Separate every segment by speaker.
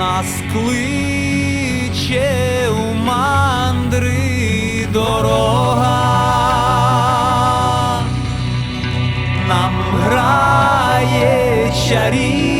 Speaker 1: нас кличе у мандри дорога, нам грає чарівна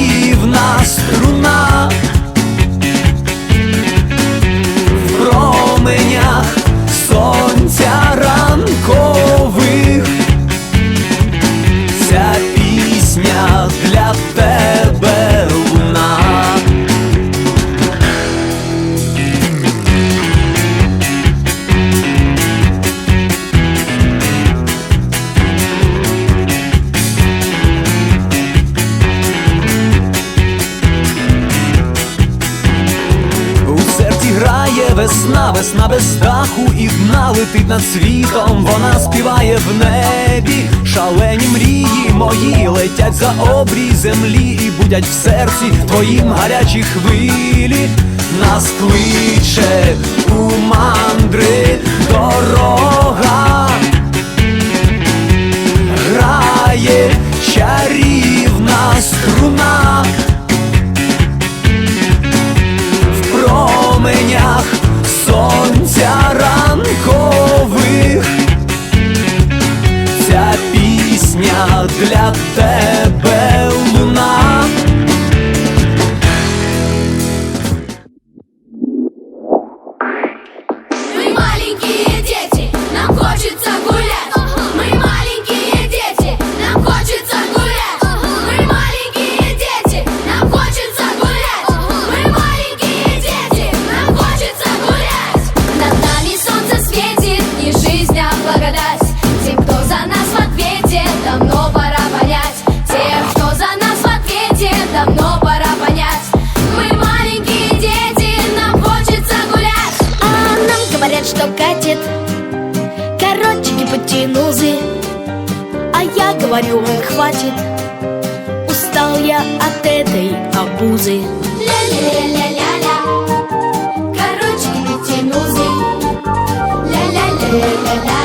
Speaker 1: серці весна, весна без даху і дна летить над світом, вона співає в небі, шалені мрії мої летять за обрій землі і будять в серці твоїм гарячі хвилі, нас кличе у мандри дорога, для тебе
Speaker 2: что катит. Коротчики потянузы А я говорю, хватит Устал я от этой обузы.
Speaker 3: Ля-ля-ля-ля-ля Короче, тянузы Ля-ля-ля-ля-ля-ля Устали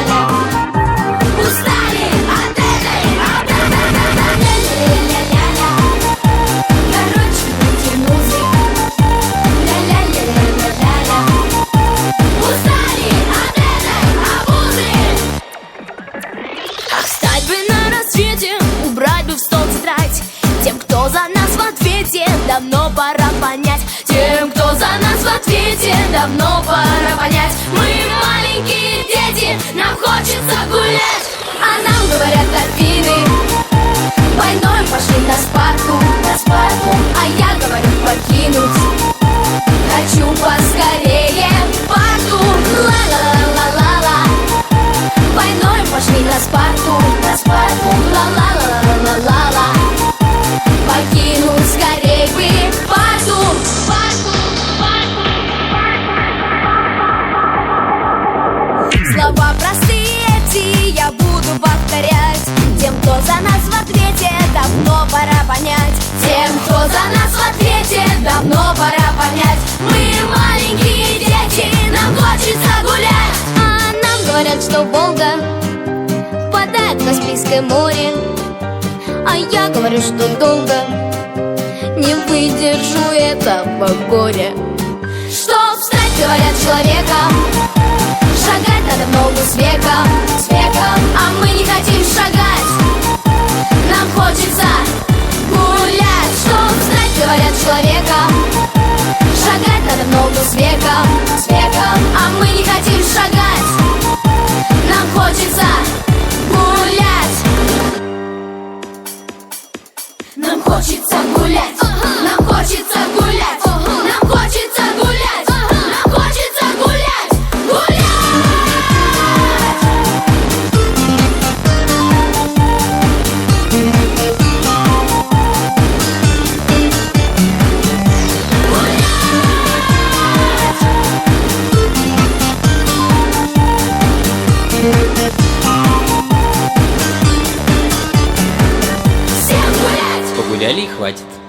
Speaker 2: давно пора понять.
Speaker 3: Мы маленькие дети, нам хочется гулять. А нам говорят Афины
Speaker 2: Тем, кто за нас в ответе, давно пора понять.
Speaker 3: Тем, кто за нас в ответе, давно пора понять. Мы маленькие дети, нам хочется гулять.
Speaker 2: А нам говорят, что Волга впадает в Каспийское море. А я говорю, что долго не выдержу этого горя.
Speaker 3: Чтоб стать, говорят, человеком Шагать надо в ногу с веком, с веком. А мы не хотим шагать с веком, с веком А мы не хотим шагать
Speaker 4: погуляли и хватит.